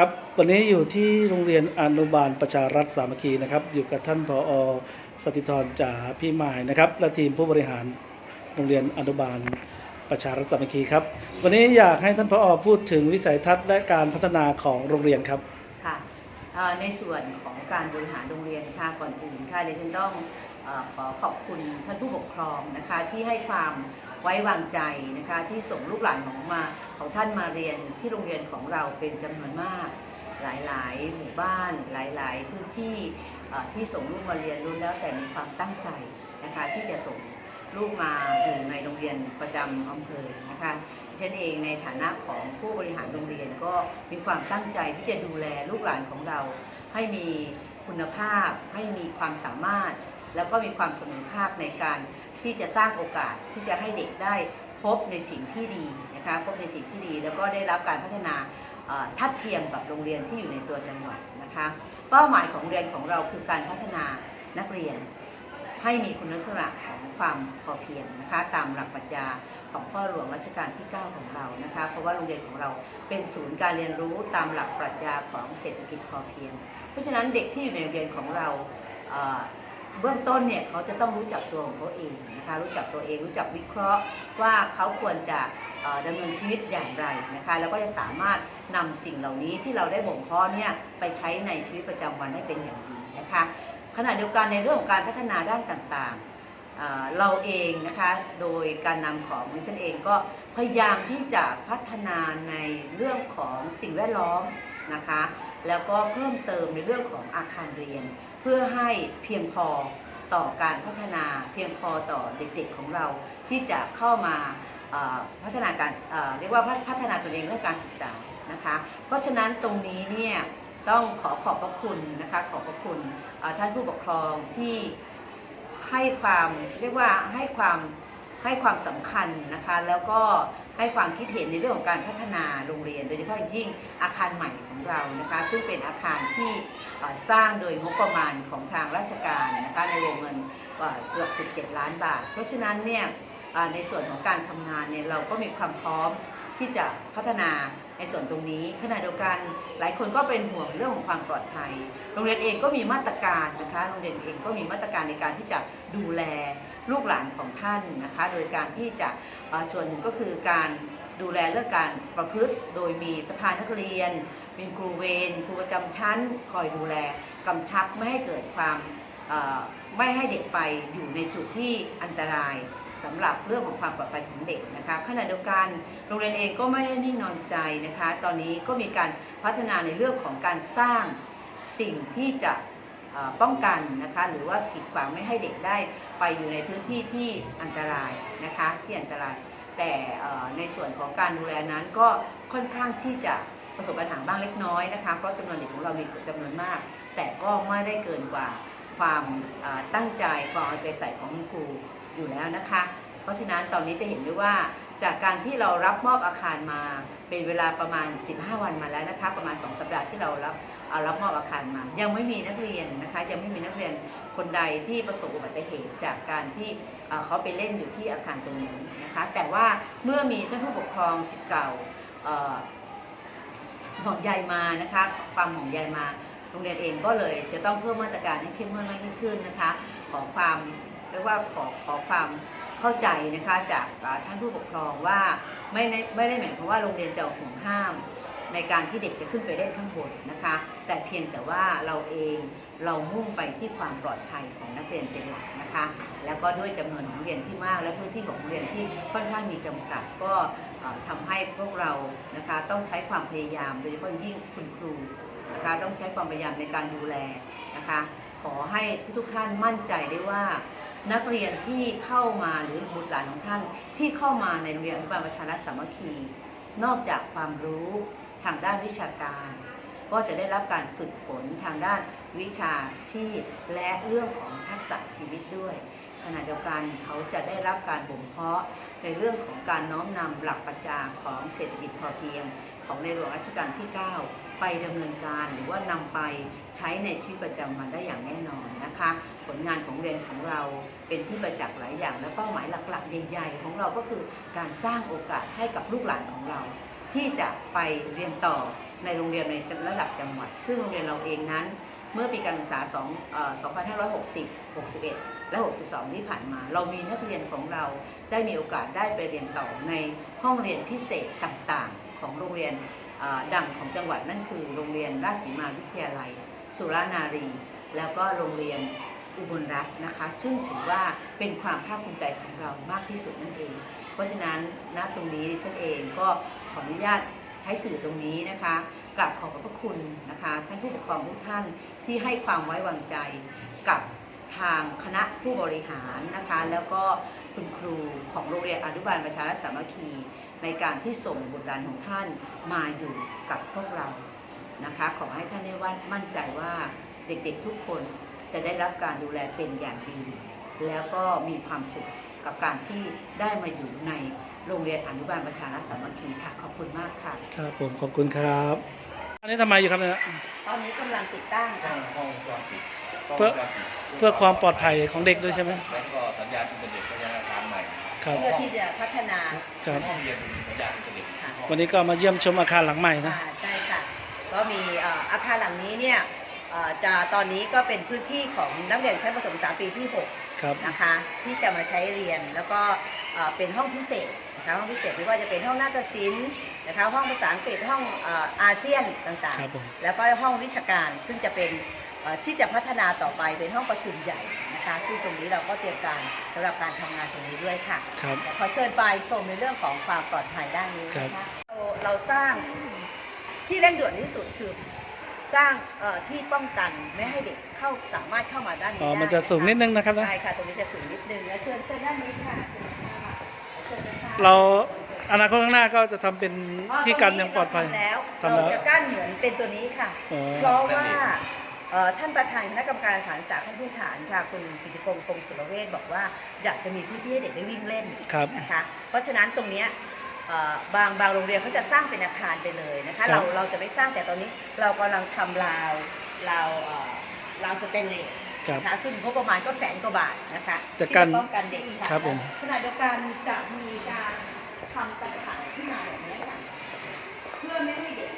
ครับวันนี้อยู่ที่โรงเรียนอนุบาลประชารัฐสามัคคีนะครับ อยู่กับท่านผอสติธรจ่าพี่หมายนะครับ และทีมผู้บริหารโรงเรียนอนุบาลประชารัฐสามัคคีครับ วันนี้อยากให้ท่านผอพูดถึงวิสัยทัศน์และการพัฒนาของโรงเรียนครับค่ะในส่วนของการบริหารโรงเรียนค่ะก่อนอื่นค่ะเดิฉันต้อง ขอขอบคุณท่านผู้ปกครองนะคะที่ให้ความไว้วางใจนะคะที่ส่งลูกหลานของมาของท่านมาเรียนที่โรงเรียนของเราเป็นจำนวนมาก หลายๆ หมู่บ้านหลาย ๆ พื้นที่ที่ส่งลูกมาเรียนรู้แล้วแต่มีความตั้งใจนะคะที่จะส่งลูกมาอยู่ในโรงเรียนประจำอำเภอนะคะฉันเองในฐานะของผู้บริหารโรงเรียนก็มีความตั้งใจที่จะดูแลลูกหลานของเรา ให้มีคุณภาพให้มีความสามารถ แล้วก็มีความเสมอภาคในการที่จะสร้างโอกาสที่จะให้เด็กได้พบในสิ่งที่ดีนะคะพบในสิ่งที่ดี แล้วก็ได้รับการพัฒนาทัดเทียมกับโรงเรียนที่อยู่ในตัวจังหวัดนะคะเป้าหมายของโรงเรียนของเราคือการพัฒนานักเรียน ให้มีคุณลักษณะของความพอเพียงนะคะตามหลักปรัชญาของพ่อหลวงรัชกาลที่ 9 ของเรานะคะเพราะว่าโรงเรียนของเราเป็นศูนย์การเรียนรู้ตามหลักปรัชญาของเศรษฐกิจพอเพียง เพราะฉะนั้นเด็กที่อยู่ในโรงเรียนของเรา เบื้องต้นเนี่ยเขาจะต้องรู้จักตัวของเขาเองนะคะรู้จักตัวเองรู้จักวิเคราะห์ว่าเขาควรจะเอ่อดำเนินชีวิตอย่างไรนะคะแล้วก็จะสามารถนำสิ่งเหล่านี้ที่เราได้บ่มเพาะเนี่ยไปใช้ในชีวิตประจำวันได้เป็นอย่างดีนะคะขณะเดียวกันในเรื่องของการพัฒนาด้านต่างๆเอ่อเราเองนะคะโดยการนำของดิฉันเองก็พยายามที่จะพัฒนาในเรื่องของสิ่งแวดล้อมนะคะ แล้วก็เพิ่มเติมในเรื่องของอาคารเรียน เพื่อให้เพียงพอต่อการพัฒนาเพียงพอต่อเด็กๆของเราที่จะเข้ามาพัฒนาการเรียกว่าพัฒนาตัวเองเรื่องการศึกษานะคะ เพราะฉะนั้นตรงนี้เนี่ยต้องขอขอบพระคุณนะคะขอบพระคุณท่านผู้ปกครองที่ให้ความเรียกว่าให้ความ ให้ความสำคัญนะคะ แล้วก็ให้ความคิดเห็นในเรื่องของการพัฒนาโรงเรียน โดยเฉพาะอย่างยิ่งอาคารใหม่ของเรานะคะ ซึ่งเป็นอาคารที่สร้างโดยงบประมาณของทางราชการนะคะในวงเงินเกือบ 17 ล้านบาท เพราะฉะนั้นเนี่ยในส่วนของการทำงานเนี่ยเราก็มีความพร้อม ที่จะพัฒนาในส่วนตรงนี้ขณะเดียวกันหลายคนก็เป็นห่วงเรื่องของความปลอดภัย โรงเรียนเองก็มีมาตรการนะคะโรงเรียนเองก็มีมาตรการในการที่จะดูแลลูกหลานของท่านนะคะ โดยการที่จะส่วนหนึ่งก็คือการดูแลเรื่องการประพฤติโดยมีสภานักเรียนมีครูเวรครูประจำชั้น คอยดูแลกำชับไม่ให้เกิดความ ไม่ให้เด็กไปอยู่ในจุดที่อันตรายสำหรับเรื่องของความปลอดภัยของเด็กนะคะขณะเดียวกันโรงเรียนเองก็ไม่ได้นิ่งนอนใจนะคะ ตอนนี้ก็มีการพัฒนาในเรื่องของการสร้างสิ่งที่จะป้องกันนะคะหรือว่ากีดขวางไม่ให้เด็กได้ไปอยู่ในพื้นที่ที่อันตรายนะคะที่อันตราย แต่ในส่วนของการดูแลนั้นก็ค่อนข้างที่จะประสบปัญหาบ้างเล็กน้อยนะคะเพราะจำนวนเด็กของเรามีจำนวนมาก แต่ก็ไม่ได้เกินกว่า ความตั้งใจความเอาใจใส่ของคุณครูอยู่แล้วนะคะ เพราะฉะนั้นตอนนี้จะเห็นได้ว่าจากการที่เรารับมอบอาคารมาเป็นเวลาประมาณ 15 วันมาแล้วนะคะประมาณ 2 สัปดาห์ที่เรารับเอารับมอบอาคารมา ยังไม่มีนักเรียนนะคะยังไม่มีนักเรียนคนใดที่ประสบอุบัติเหตุจากการที่เขาไปเล่นอยู่ที่อาคารตรงนี้นะคะแต่ว่าเมื่อมีท่านผู้ปกครองสิทธิ์เก่าเอ่อห่วงใยมานะคะความห่วงใยมา รงเรียนเองก็เลยจะต้องเพิ่มมาตรการให้เข้มงวดมากยิ่งขึ้นนะคะ ขอความเรียกว่าขอขอความเข้าใจนะคะจากท่านผู้ปกครองว่าไม่ได้ไม่ได้หมายความว่าโรงเรียนจะห่วงห้าม ในการที่เด็กจะขึ้นไปเล่นข้างบนนะคะ แต่เพียงแต่ว่าเราเองเรามุ่งไปที่ความปลอดภัยของนักเรียนเป็นหลักนะคะ แล้วก็ด้วยจำนวนของเรียนที่มาก และพื้นที่ของเรียนที่ค่อนข้างมีจำกัดก็เอ่อทำให้พวกเรานะคะต้องใช้ความพยายามโดยเฉพาะยิ่งคุณครู นะคะต้องใช้ความพยายามในการดูแลนะคะขอให้ทุกท่านมั่นใจได้ว่า นักเรียนที่เข้ามาหรือบุตรหลานของท่าน ที่เข้ามาในโรงเรียนอนุบาลประชารัฐสามัคคี นอกจากความรู้ทางด้านวิชาการ ก็จะได้รับการฝึกฝนทางด้านวิชาชีพ และเรื่องของทักษะชีวิตด้วยขณะเดียวกันเขาจะได้รับการบ่มเพาะในเรื่องของการน้อมนำหลักปรัชญาของเศรษฐกิจพอเพียง ของในหลวงรัชกาลที่ 9 ไปดำเนินการหรือว่านำไปใช้ในชีวิตประจำวันได้อย่างแน่นอนนะคะ ผลงานของเรียนของเราเป็นที่ประจักษ์หลายอย่าง และเป้าหมายหลักๆ ใหญ่ๆ ของเราก็คือการสร้างโอกาสให้กับลูกหลานของเรา ที่จะไปเรียนต่อในโรงเรียนในระดับจังหวัด ซึ่งโรงเรียนเราเองนั้นเมื่อปีการศึกษา2 2560 61 และ 62 ที่ผ่านมา เรามีนักเรียนของเราได้มีโอกาสได้ไปเรียนต่อในห้องเรียนพิเศษต่างๆ ของโรงเรียน ดังของจังหวัดนั่นคือ โรงเรียนราชสีมาวิทยาลัย สุรานารี แล้วก็โรงเรียนอุบลรัตน์นะคะ ซึ่งถือว่าเป็นความภาคภูมิใจของเรามากที่สุดนั่นเอง เพราะฉะนั้นณตรงนี้ฉันเองก็ขออนุญาตใช้สื่อตรงนี้นะคะกราบขอบพระคุณนะคะท่านผู้ปกครองทุกท่านที่ให้ความไว้วางใจกับ ทางคณะผู้บริหารนะคะ แล้วก็คุณครูของโรงเรียนอนุบาลประชารัฐสามัคคี ในการที่ส่งบุตรหลานของท่านมาอยู่กับพวกเรานะคะ ขอให้ท่านได้ว่ามั่นใจว่าเด็กๆทุกคนจะได้รับการดูแลเป็นอย่างดี แล้วก็มีความสุขกับการที่ได้มาอยู่ในโรงเรียนอนุบาลประชารัฐสามัคคีค่ะ ขอบคุณมากค่ะ ครับผมขอบคุณครับ อันนี้ทำไมอยู่ครับเนี่ยตอนนี้กำลังติดตั้งห้ค่ะองห้องวงจรปิดเพื่อกล้งวงจรปิดเพื่อความปลอดภัยของเด็กด้วยใช่ไหมแล้วก็สัญญาณอินเทอร์เน็ตสัญญาณอาคารใหม่ครับเพื่อที่จะพัฒนาครับห้องเรียนมีสัญญาณอินเทอร์เน็ตค่ะวันนี้ก็มาเยี่ยมชมอาคารหลังใหม่นะอ่าใช่ค่ะ ก็มีเอ่ออาคารหลังนี้เนี่ยเอ่อจะตอนนี้ก็เป็นพื้นที่ของนักเรียนชั้นประถมศึกษาปีที่6 ครับนะคะที่จะมาใช้เรียนแล้วก็เอ่อเป็นห้องพิเศษนะคะห้องพิเศษไม่ว่าจะเป็นห้องนาฏศิลป์นะคะห้องภาษาอังกฤษห้องเอ่ออาเซียนต่างครับผมๆแล้วก็ห้องวิชาการซึ่งจะเป็นเอ่อที่จะพัฒนาต่อไปเป็นห้องประชุมใหญ่นะคะซึ่งตรงนี้เราก็เตรียมการสำหรับการทำงานตรงนี้ด้วยค่ะครับขอเชิญไปชมในเรื่องของความปลอดภัยด้านนี้ครันะบคะเราเราสร้างที่เร่งด่วนที่สุดคือ สร้างเอ่อที่ป้องกันไม่ให้เด็กเข้าสามารถเข้ามาด้านนี้อ๋อได้มันจะสูงนิดนึงนะครับนะ ใช่ค่ะตรงนี้จะสูงนิดนึงแล้วเชิญเชิญด้านนี้ค่ะเชิญค่ะเชิญนะคะ เราอนาคตข้างหน้าก็จะทำเป็นที่กันอย่างปลอดภัย ทำแล้วทำแล้ว เราจะกั้นเหมือนเป็นตัวนี้ค่ะ อ๋อ เพราะว่าเอ่อท่านประธานคณะกรรมการสารศึกษาขั้นพื้นฐานค่ะคุณกิติพงศ์พงศ์สุรเวชบอกว่าอยากจะมีพื้นที่ให้เด็กได้วิ่งเล่นครับ นะคะ เพราะฉะนั้นตรงเนี้ยเอ่อ บางบางโรงเรียนเขาจะสร้างเป็นอาคารไปเลยนะครัคะบเราเราจะไม่สร้างแต่ตอนนี้เรากำลังทำราวราวเอ่อราวสเตนเลสครับนะคะซึ่งงบประมาณก็แสนกว่าบาทนะคะจะที่กั้นป้องกันเด็กค่ะครับผมขณะเดียวกันจะมีการทำตะข่ายขึ้นมาแบบนี้ค่ะเพื่อไม่ให้เด็ก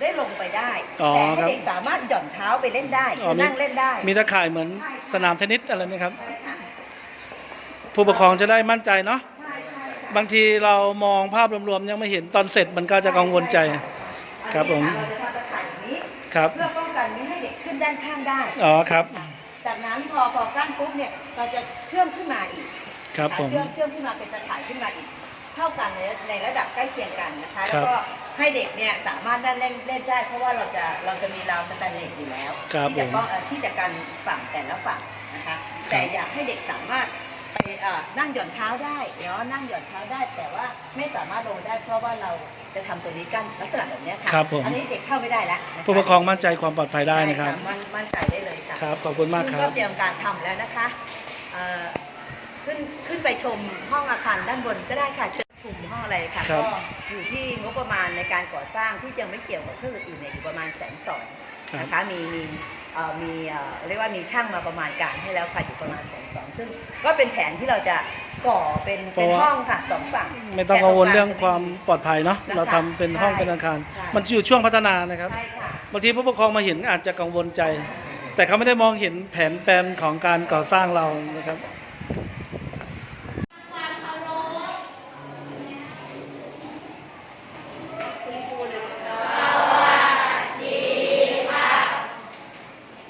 ได้ลงไปได้อ๋อแต่ให้ครับเด็กสามารถหย่อนเท้าไปเล่นได้อ๋อคือนั่งเล่นได้ มีตะข่ายเหมือนสนามเทนนิสอะไรนะครับใช่ค่ะผู้ปกครองจะได้มั่นใจเนาะใช่ใช่ค่ะ บางทีเรามองภาพรวมๆยังไม่เห็นตอนเสร็จมันก็จะกังวลใจ ครับผมอันนี้ค่ะเราจะทำตะข่ายอย่างนี้ครับ เพื่อป้องกันไม่ให้เด็กขึ้นด้านข้างได้อ๋อครับ จากนั้นพอพอกั้นปุ๊บเนี่ยเราจะเชื่อมขึ้นมาอีกครับนะะผมเชื่อมเชื่อมขึ้นมาเป็นตะข่ายขึ้นมาอีก เท่ากันในในระดับใกล้เคียงกันนะคะครัแล้วบก็ให้เด็กเนี่ยสามารถได้เล่นเล่นได้ เพราะว่าเราจะเราจะมีราวสแตนเลสอยู่แล้วครับที่จะผมป้องเอ่อที่จะกันฝั่งแต่ละฝั่งนะคะ แต่อยากให้เด็กสามารถไปเอ่อ นั่งหย่อนเท้าได้เนาะนั่งหย่อนเท้าได้ แต่ว่าไม่สามารถลงได้เพราะว่าเราจะทำตัวนี้กั้นลักษณะแบบเนี้ยค่ะครับผมอันนี้เด็กเข้าไม่ได้แล้วนะคะผู้ปกครองมั่นใจความปลอดภัยได้นะครับใช่มั่นมั่นใจได้เลยค่ะครับขอบคุณมากคซึ่งรัก็บเตรียมการทำแล้วนะคะเอ่อขึ้นขึ้นไปชมห้องอาคารด้านบนก็ได้ค่ะเชิญชมห้องอะไรค่ะครับก็อยู่ที่งบประมาณในการก่อสร้างที่ยังไม่เกี่ยวกับเครื่องอื่นเนี่ยอยู่ประมาณแสนสองครับนะคะมีมีเอ่อ มีเอ่อเรียกว่ามีช่างมาประมาณการให้แล้วค่ะอยู่ประมาณแสนสองซึ่งก็เป็นแผนที่เราจะก่อเป็นเป็นห้องค่ะสองฝั่งไม่ต้องกังวลเรื่องความปลอดภัยเนาะนะคะเราทำเป็นห้องใช่เป็นอาคารใช่มันอยู่ช่วงพัฒนานะครับใช่ค่ะบางทีผู้ปกครองมาเห็นอาจจะกังวลใจ แต่เขาไม่ได้มองเห็นแผนแปลนของการก่อสร้างเรานะครับ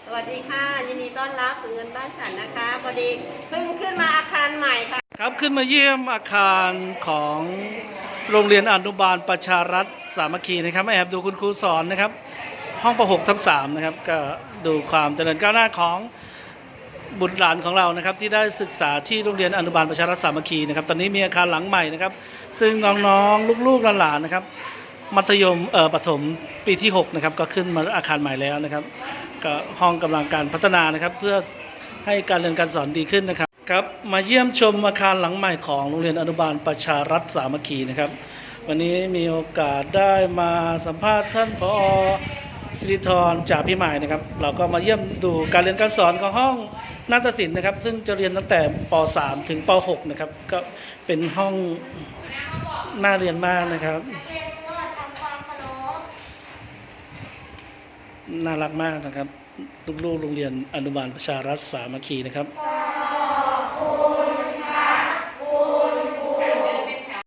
สวัสดีค่ะ ยินดีต้อนรับสู่เงิ นบ้านนะคะพอดีเพิ่งขึ้นมาอาคารใหม่ค่ะครับขึ้นมาเยี่ยมอาคารของโรงเรียนอนุบาลประชารัฐสามัคคีนะครับแอบดูคุณครูสอนนะครับ ห้องประหกทับสามนะครับ ก็ดูความเจริญก้าวหน้าของบุตรหลานของเรานะครับ ที่ได้ศึกษาที่โรงเรียนอนุบาลประชารัฐสามัคคีนะครับ ตอนนี้มีอาคารหลังใหม่นะครับ ซึ่งน้องๆลูกๆหลานๆนะครับมัธยมเอ่อประถมปีที่6นะครับก็ขึ้นมาอาคารใหม่แล้วนะครับก็ห้องกำลังการพัฒนานะครับ เพื่อ ให้การเรียนการสอนดีขึ้นนะครับครับมาเยี่ยมชมอาคารหลังใหม่ของโรงเรียนอนุบาลประชารัฐสามัคคีนะครับ วันนี้มีโอกาสได้มาสัมภาษณ์ท่านผอสิริธรจากพี่หมายนะครับ เราก็มาเยี่ยมดูการเรียนการสอนของห้องนาฏศิลป์นะครับ ซึ่งจะเรียนตั้งแต่ป .3 ถึงป .6 นะครับ ก็เป็นห้องน่าเรียนมากนะครับ น่ารักมากนะครับ ลูกๆโรงเรียนอนุบาลประชารัฐสามัคคีนะครับ